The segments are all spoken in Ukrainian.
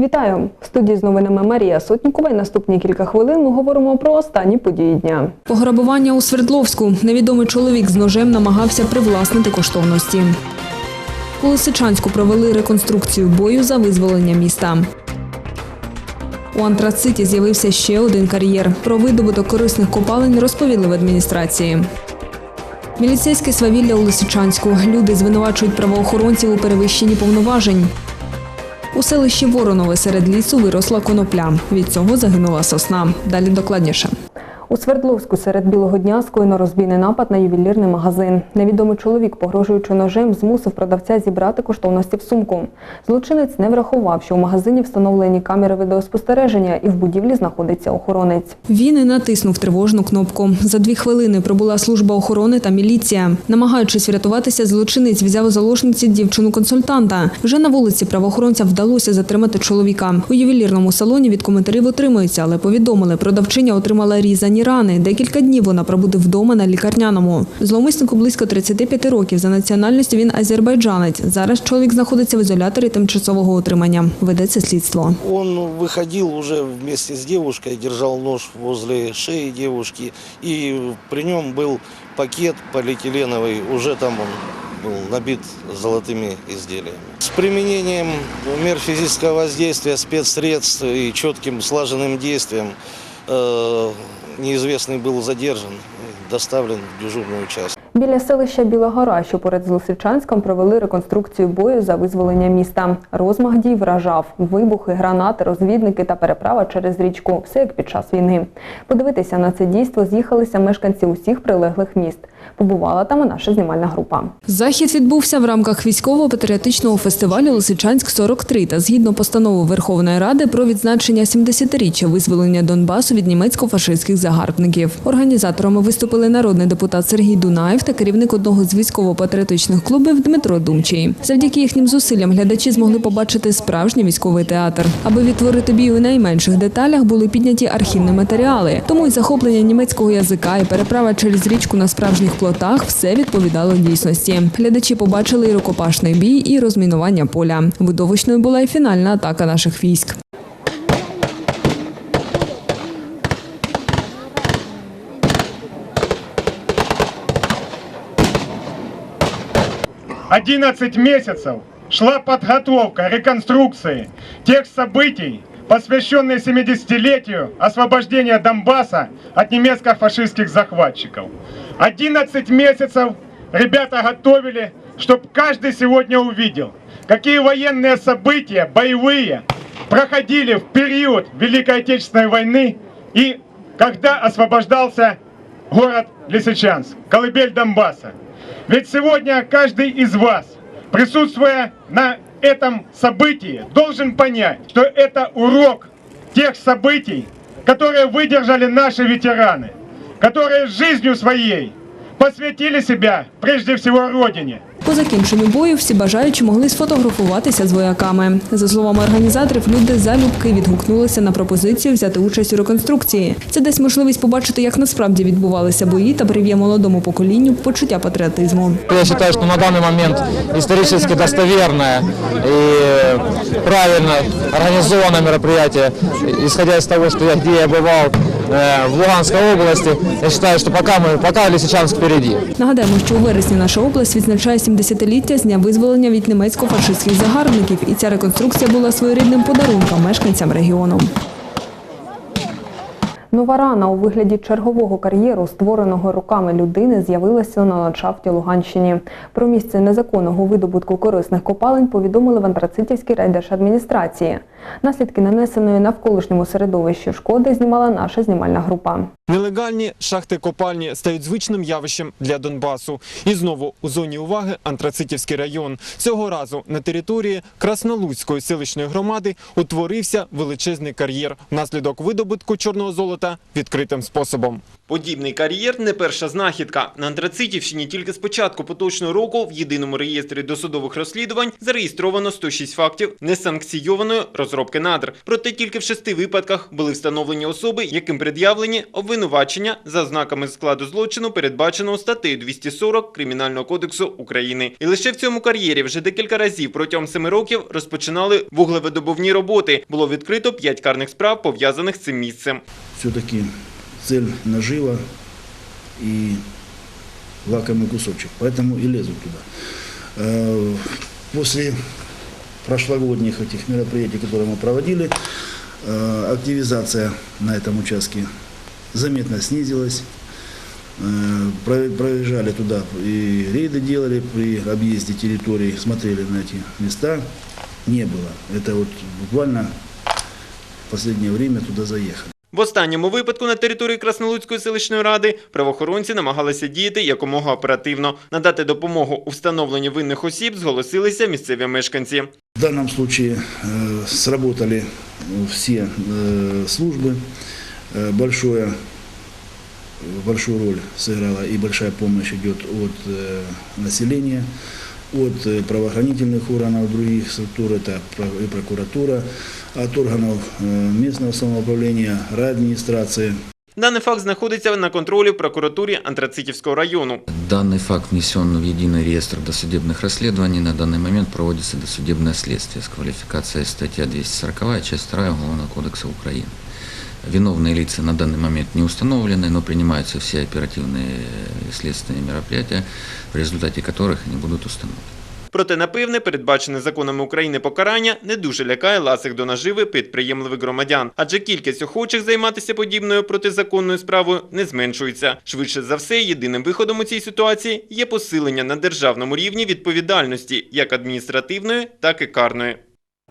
Вітаю в студії з новинами Марія Сотнікова. І наступні кілька хвилин ми говоримо про останні події дня. Пограбування у Свердловську. Невідомий чоловік з ножем намагався привласнити коштовності. У Лисичанську провели реконструкцію бою за визволення міста. У антрациті з'явився ще один кар'єр. Про видобуток корисних копалень розповіли в адміністрації. Міліцейське свавілля у Лисичанську. Люди звинувачують правоохоронців у перевищенні повноважень. У селищі Воронове серед лісу виросла конопля. Від цього загинула сосна. Далі докладніше. У Свердловську серед білого дня скоєно розбійний напад на ювелірний магазин. Невідомий чоловік, погрожуючи ножем, змусив продавця зібрати коштовності в сумку. Злочинець не врахував, що у магазині встановлені камери відеоспостереження і в будівлі знаходиться охоронець. Він і натиснув тривожну кнопку. За дві хвилини прибула служба охорони та міліція. Намагаючись врятуватися, злочинець взяв у заложниці дівчину-консультанта. Вже на вулиці правоохоронцям вдалося затримати чоловіка. У ювелірному салоні від коментарів утримуються, але повідомили, продавчиня отримала різані рани. Декілька днів вона пробуде вдома на лікарняному. Зловмиснику близько 35 років. За національністю він азербайджанець. Зараз чоловік знаходиться в ізоляторі тимчасового утримання. Ведеться слідство. Он выходил уже вместе с девушкой, держал нож возле шеи девушки, и при нем был пакет полиэтиленовый, уже там он был набит золотыми изделиями. С применением мер физического воздействия, спецсредств и четким слаженным действием э, неизвестный был задержан и доставлен в дежурную часть. Біля селища Біла Гора, що поряд з Лисичанськом, провели реконструкцію бою за визволення міста. Розмах дій вражав вибухи, гранати, розвідники та переправа через річку. Все як під час війни. Подивитися на це дійство з'їхалися мешканці усіх прилеглих міст. Побувала там і наша знімальна група. Захід відбувся в рамках військово-патріотичного фестивалю Лисичанськ 43 та згідно постанови Верховної Ради про відзначення 70-річчя визволення Донбасу від німецько-фашистських загарбників. Організаторами виступили народний депутат Сергій Дунаєв та керівник одного з військово-патріотичних клубів Дмитро Думчий. Завдяки їхнім зусиллям глядачі змогли побачити справжній військовий театр. Аби відтворити бій у найменших деталях, були підняті архівні матеріали. Тому і захоплення німецького язика, і переправа через річку на справжніх плотах все відповідало дійсності. Глядачі побачили і рукопашний бій, і розмінування поля. Видовищною була і фінальна атака наших військ. Одиннадцать месяцев шла подготовка реконструкции тех событий, посвященные 70-летию освобождения Донбасса от немецко-фашистских захватчиков. 11 месяцев ребята готовили, чтобы каждый сегодня увидел, какие военные события, боевые, проходили в период Великой Отечественной войны и когда освобождался город Лисичанск, колыбель Донбасса. Ведь сегодня каждый из вас, присутствуя на этом событии, должен понять, что это урок тех событий, которые выдержали наши ветераны, которые жизнью своей посвятили себя прежде всего Родине. По закінченню бою всі бажаючі могли сфотографуватися з вояками. За словами організаторів, люди залюбки відгукнулися на пропозицію взяти участь у реконструкції. Це дасть можливість побачити, як насправді відбувалися бої та прив'є молодому поколінню почуття патріотизму. Я считаю, что на данный момент исторически достоверное и правильно организованное мероприятие. Исходя из того, что я где я бывал э, в Луганской области, я считаю, что пока мы, пока Лисичанск впереди. Нагадаємо, що у вересні наша область відзначає 70-ліття з дня визволення від німецько-фашистських загарбників, і ця реконструкція була своєрідним подарунком мешканцям регіону. Нова рана у вигляді чергового кар'єру, створеного руками людини, з'явилася на ландшафті Луганщині. Про місце незаконного видобутку корисних копалень повідомили в Антрацитівській райдержадміністрації. Наслідки нанесеної навколишньому середовищу шкоди знімала наша знімальна група. Нелегальні шахти-копальні стають звичним явищем для Донбасу. І знову у зоні уваги Антрацитівський район. Цього разу на території Краснолуцької селищної громади утворився величезний кар'єр внаслідок видобутку чорного золота відкритим способом. Подібний кар'єр не перша знахідка. На Антрацитівщині тільки з початку поточного року в єдиному реєстрі досудових розслідувань зареєстровано 106 фактів несанкційованої розробки надр. Проте тільки в шести випадках були встановлені особи, яким пред'явлені обвинувачення за ознаками складу злочину, передбаченого статтею 240 Кримінального кодексу України. І лише в цьому кар'єрі вже декілька разів протягом семи років розпочинали вуглевидобувні роботи. Було відкрито п'ять карних справ пов'язаних з цим місцем. Все-таки цель нажива и лакомый кусочек, поэтому и лезут туда. Э, После прошлогодних этих мероприятий, которые мы проводили, э, активизация на этом участке заметно снизилась. Э, про- Проезжали туда и рейды делали при объезде территории, смотрели на эти места. Не было. Это вот буквально в последнее время туда заехали. В останньому випадку на території Краснолуцької селищної ради правоохоронці намагалися діяти якомога оперативно. Надати допомогу у встановленні винних осіб зголосилися місцеві мешканці. В данном случае э, сработали все э, службы. Э, большое, большую роль сыграла и большая помощь идет от э, населения, от э, правоохранительных органов других структур, это про- и прокуратура, от органов э, местного самоуправления, райадминистрации. Даний факт знаходиться на контролі в прокуратурі Антрацитівського району. Данный факт внесен в единый реестр досудебных расследований. На данный момент проводится досудебное следствие с квалификацией статья 240, часть 2 Уголовного кодекса Украины. Виновные лица на данный момент не установлены, но принимаются все оперативные и следственные мероприятия, в результате которых они будут установлены. Проте, напевне, передбачене законами України покарання не дуже лякає ласих до наживи підприємливих громадян, адже кількість охочих займатися подібною протизаконною справою не зменшується. Швидше за все, єдиним виходом у цій ситуації є посилення на державному рівні відповідальності, як адміністративної, так і карної.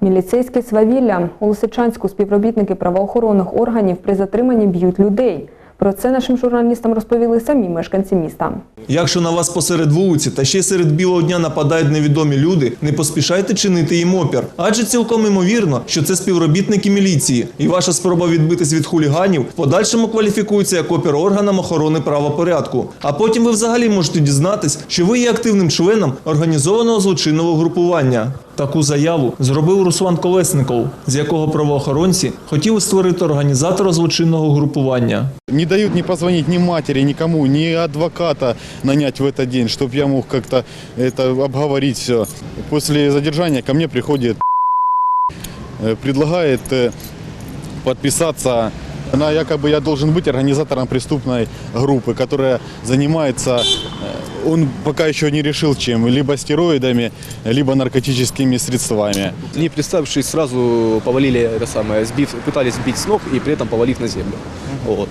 Міліцейське свавілля у Лисичанську співробітники правоохоронних органів при затриманні б'ють людей. Про це нашим журналістам розповіли самі мешканці міста. Якщо на вас посеред вулиці та ще серед білого дня нападають невідомі люди, не поспішайте чинити їм опір. Адже цілком імовірно, що це співробітники міліції, і ваша спроба відбитись від хуліганів в подальшому кваліфікується як опір органам охорони правопорядку. А потім ви взагалі можете дізнатись, що ви є активним членом організованого злочинного групування. Таку заяву зробив Руслан Колесников, з якого правоохоронці хотіли створити організатора злочинного групування. Не дают ни позвонить ни матери, никому, ни адвоката нанять в этот день, чтобы я мог как-то это обговорить все. После задержания ко мне приходит, э, предлагает э, подписаться на якобы я должен быть организатором преступной группы, которая занимается, э, он пока еще не решил чем, либо стероидами, либо наркотическими средствами. Не представившись, сразу повалили это самое, сбив, пытались сбить с ног и при этом повалив на землю. Вот.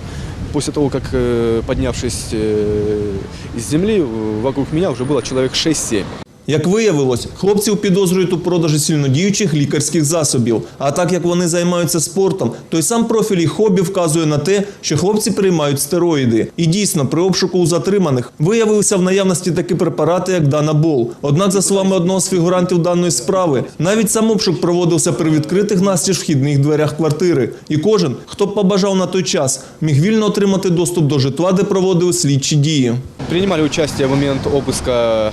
После того, как э, поднявшись э, из земли, вокруг меня уже было человек 6-7. Як виявилось, хлопців підозрюють у продажі сильнодіючих лікарських засобів. А так як вони займаються спортом, то й сам профіль їх хобі вказує на те, що хлопці приймають стероїди. І дійсно, при обшуку у затриманих виявилися в наявності такі препарати, як Данабол. Однак, за словами одного з фігурантів даної справи, навіть сам обшук проводився при відкритих настіж вхідних дверях квартири. І кожен, хто б побажав на той час, міг вільно отримати доступ до житла, де проводили слідчі дії. Принимали участие в момент э,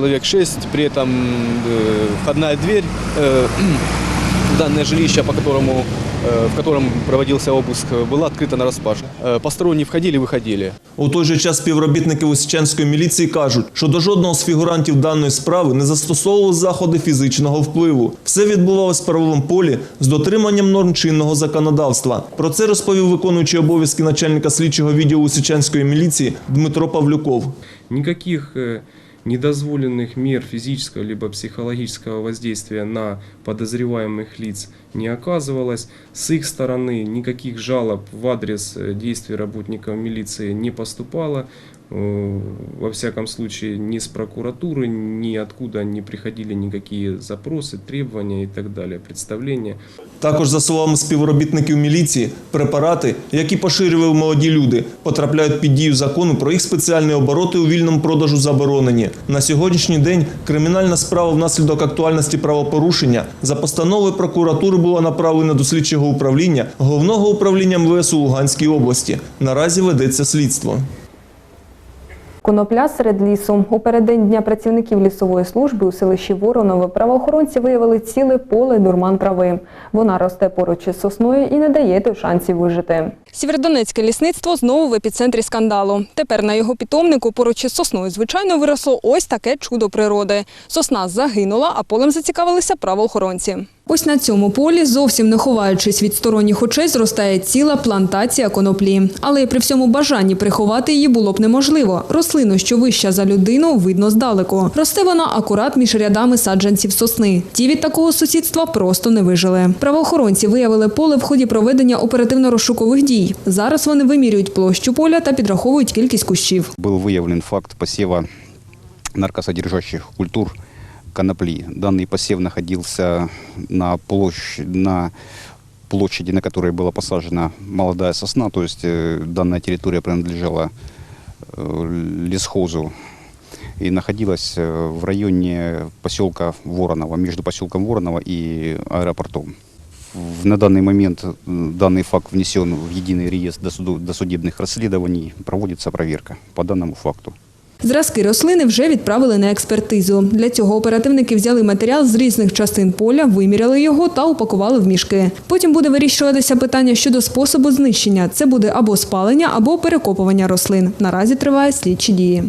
человек 6, при этом э, входная дверь э, в данное жилище, по которому, э, в котором проводился обыск, была открыта на распашку. Э, Посторонние входили и выходили. У той же час співробітники Лисичанської міліції кажуть, що до жодного з фігурантів даної справи не застосовували заходи фізичного впливу. Все відбувалось в правовому полі з дотриманням норм чинного законодавства. Про це розповів виконуючий обов'язки начальника слідчого відділу Лисичанської міліції Дмитро Павлюков. Никаких э, недозволенных мер физического либо психологического воздействия на подозреваемых лиц не оказывалось. С их стороны никаких жалоб в адрес э, действий работников милиции не поступало. э, во всяком случае, ни с прокуратуры, ни откуда не приходили никакие запросы, требования и так далее, представления. Також, за словами співробітників міліції, препарати, які поширювали молоді люди, потрапляють під дію закону про їх спеціальні обороти у вільному продажу заборонені. На сьогоднішній день кримінальна справа внаслідок актуальності правопорушення за постановою прокуратури була направлена до слідчого управління головного управління МВС у Луганській області. Наразі ведеться слідство. Конопля серед лісу. У переддень дня працівників лісової служби у селищі Воронове правоохоронці виявили ціле поле дурман трави. Вона росте поруч із сосною і не дає той шансів вижити. Сєвєродонецьке лісництво знову в епіцентрі скандалу. Тепер на його питомнику поруч із сосною, звичайно, виросло ось таке чудо природи. Сосна загинула, а полем зацікавилися правоохоронці. Ось на цьому полі, зовсім не ховаючись від сторонніх очей, зростає ціла плантація коноплі. Але при всьому бажанні приховати її було б неможливо Рослину, що вища за людину, видно здалеку. Росте вона акурат між рядами саджанців сосни. Ті від такого сусідства просто не вижили. Правоохоронці виявили поле в ході проведення оперативно-розшукових дій. Зараз вони вимірюють площу поля та підраховують кількість кущів. был выявлен факт посева наркосодержащих культур конопли. Данный посев находился на, площ... на площади, на которой была посажена молодая сосна, то есть э, данная территория принадлежала э, лесхозу и находилась э, в районе поселка Воронова, между поселком Воронова и аэропортом. В- На данный момент э, данный факт внесен в единый реестр досуду- досудебных расследований, проводится проверка по данному факту. Зразки рослини вже відправили на експертизу. Для цього оперативники взяли матеріал з різних частин поля, виміряли його та упакували в мішки. Потім буде вирішуватися питання щодо способу знищення. Це буде або спалення, або перекопування рослин. Наразі триває слідчі дії.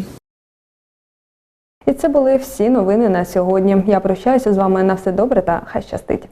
І це були всі новини на сьогодні. Я прощаюся з вами на все добре та хай щастить.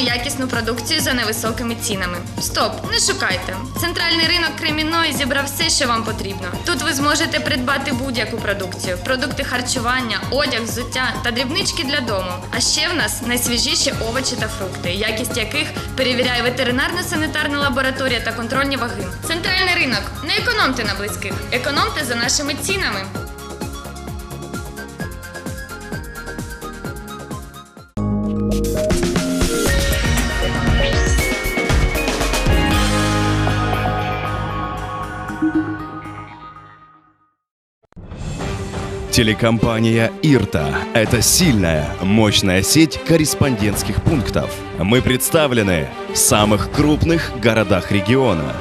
Якісну продукцію за невисокими цінами. Стоп, не шукайте. Центральний ринок Кремінної зібрав все, що вам потрібно. Тут ви зможете придбати будь-яку продукцію: продукти харчування, одяг, взуття та дрібнички для дому. А ще в нас найсвіжіші овочі та фрукти, якість яких перевіряє ветеринарно-санітарна лабораторія та контрольні ваги. Центральний ринок. Не економте на близьких, економте за нашими цінами. Телекомпания «Ирта» — это сильная, мощная сеть корреспондентских пунктов. Мы представлены в самых крупных городах региона.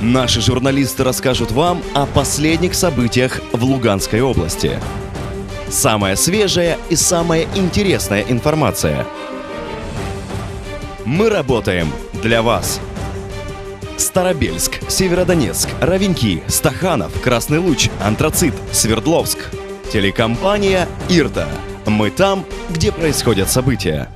Наши журналисты расскажут вам о последних событиях в Луганской области. Самая свежая и самая интересная информация. Мы работаем для вас. Старобельск, Северодонецк, Равенки, Стаханов, Красный Луч, Антрацит, Свердловск. Телекомпания «Ирта». Мы там, где происходят события.